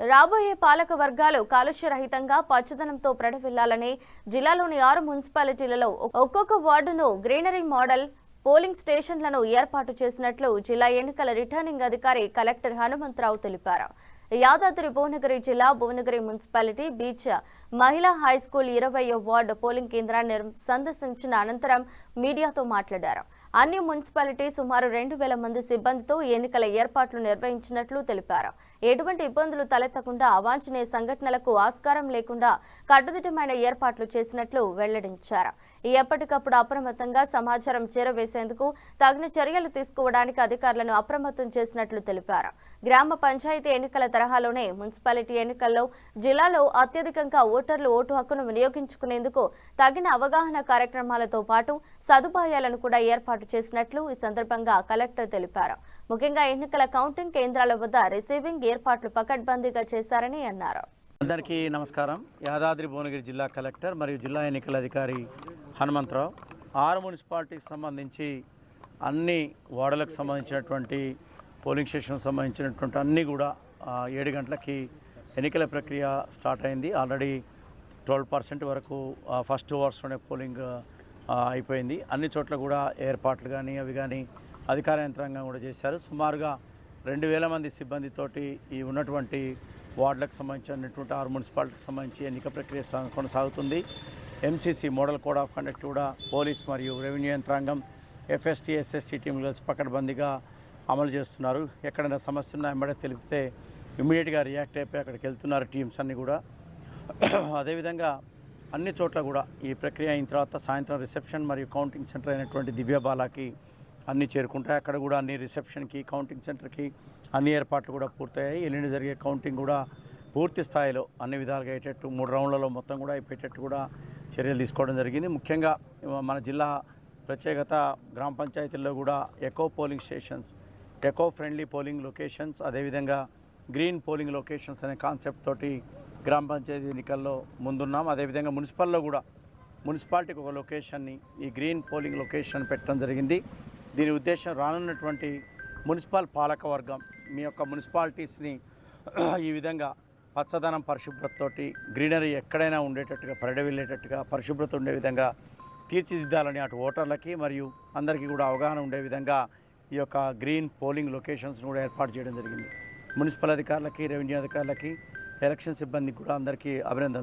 రాబోయే పాలక వర్గాలు కాలుష్య రహితంగా పచ్చదనంతో ప్రడవిల్లాలని జిల్లాలోని ఆరు మున్సిపాలిటీలలో ఒక్కొక్క వార్డును గ్రీనరీ మోడల్ పోలింగ్ స్టేషన్లను ఏర్పాటు చేసినట్లు జిల్లా ఎన్నికల రిటర్నింగ్ అధికారి కలెక్టర్ హనుమంతరావు తెలిపారు. యాదాద్రి భువనగిరి జిల్లా భువనగిరి మున్సిపాలిటీ బీచ్ మహిళా హై స్కూల్ ఇరవయో వార్డు పోలింగ్ కేంద్రాన్ని సందర్శించిన అనంతరం మీడియాతో మాట్లాడారు. అన్ని మున్సిపాలిటీ సుమారు రెండు వేల మంది సిబ్బందితో ఎన్నికల ఏర్పాట్లు నిర్వహించినట్లు తెలిపారు. ఎటువంటి ఇబ్బందులు తలెత్తకుండా అవాంఛనీయ సంఘటనలకు ఆస్కారం లేకుండా కట్టుదిట్టమైన ఏర్పాట్లు చేసినట్లు వెల్లడించారు. ఎప్పటికప్పుడు అప్రమత్తంగా సమాచారం చేరవేసేందుకు తగిన చర్యలు తీసుకోవడానికి అధికారులను అప్రమత్తం చేసినట్లు తెలిపారు. గ్రామ పంచాయతీ ఎన్నికల తరహాలోనే మున్సిపాలిటీ ఎన్నికల్లో జిల్లాలో అత్యధికంగా ఓటర్లు ఓటు హక్కును వినియోగించుకునేందుకు తగిన అవగాహన కార్యక్రమాలతో పాటు సదుపాయాలను కూడా ఏర్పాటు చేసినట్లు ఈ సందర్భంగా కలెక్టర్ తెలిపారు. ముఖ్యంగా ఎన్నికల కౌంటింగ్ కేంద్రాల వద్ద రిసీవింగ్ ఏర్పాట్లు పకడ్బందీగా చేశారని అన్నారు. అందరికీ నమస్కారం. యాదాద్రి భువనగిరి జిల్లా కలెక్టర్ మరియు జిల్లా ఎన్నికల అధికారి హనుమంతరావు. ఆరు మున్సిపాలిటీకి సంబంధించి అన్ని వార్డులకు సంబంధించినటువంటి పోలింగ్ స్టేషన్కి సంబంధించినటువంటి అన్నీ కూడా ఏడు గంటలకి ఎన్నికల ప్రక్రియ స్టార్ట్ అయింది. ఆల్రెడీ ట్వెల్వ్ పర్సెంట్ వరకు ఫస్ట్ ఫస్ట్ అవర్స్లోనే పోలింగ్ అయిపోయింది. అన్ని చోట్ల కూడా ఏర్పాట్లు కానీ అవి కానీ అధికార యంత్రాంగం కూడా చేశారు. సుమారుగా రెండు వేల మంది సిబ్బందితోటి ఈ ఉన్నటువంటి వార్డులకు సంబంధించినటువంటి ఆరు మున్సిపాలిటీకి సంబంధించి ఎన్నిక ప్రక్రియ కొనసాగుతుంది. MCC model code of conduct కూడా పోలీస్ మరియు రెవెన్యూ యంత్రాంగం ఎఫ్ఎస్టీ ఎస్ఎస్టీ టీంలు కలిసి పకడ్బందీగా అమలు చేస్తున్నారు. ఎక్కడైనా సమస్య ఉన్నా వెంబడే తెలిపితే ఇమ్మీడియట్గా రియాక్ట్ అయిపోయి అక్కడికి వెళ్తున్నారు టీమ్స్ అన్నీ కూడా. అదేవిధంగా అన్ని చోట్ల కూడా ఈ ప్రక్రియ అయిన తర్వాత సాయంత్రం రిసెప్షన్ మరియు కౌంటింగ్ సెంటర్ అయినటువంటి దివ్యబాలాకి అన్నీ చేరుకుంటాయి. అక్కడ కూడా అన్ని రిసెప్షన్కి కౌంటింగ్ సెంటర్కి అన్ని ఏర్పాట్లు కూడా పూర్తయ్యాయి. ఎల్లుండి జరిగే కౌంటింగ్ కూడా పూర్తి స్థాయిలో అన్ని విధాలుగా అయ్యేటట్టు మూడు రౌండ్లలో మొత్తం కూడా అయిపోయేటట్టు కూడా చర్యలు తీసుకోవడం జరిగింది. ముఖ్యంగా మన జిల్లా ప్రత్యేకత గ్రామ పంచాయతీల్లో కూడా eco polling stations eco friendly polling locations అదేవిధంగా గ్రీన్ పోలింగ్ లొకేషన్స్ అనే కాన్సెప్ట్ తోటి గ్రామ పంచాయతీ ఎన్నికల్లో ముందున్నాం. అదేవిధంగా మున్సిపల్లో కూడా మున్సిపాలిటీకి ఒక లొకేషన్ని ఈ గ్రీన్ పోలింగ్ లొకేషన్ పెట్టడం జరిగింది. దీని ఉద్దేశం రానున్నటువంటి మున్సిపల్ పాలక వర్గం మీ యొక్క మున్సిపాలిటీస్ని ఈ విధంగా పచ్చదనం పరిశుభ్రతతోటి గ్రీనరీ ఎక్కడైనా ఉండేటట్టుగా పరిడవిల్లేటట్టుగా పరిశుభ్రత ఉండే విధంగా తీర్చిదిద్దాలని అటు ఓటర్లకి మరియు అందరికీ కూడా అవగాహన ఉండే విధంగా ఈ యొక్క గ్రీన్ పోలింగ్ లొకేషన్స్ను కూడా ఏర్పాటు చేయడం జరిగింది. మున్సిపల్ అధికారులకి రెవెన్యూ అధికారులకి ఎలక్షన్ సిబ్బందికి కూడా అందరికీ అభినందనలు.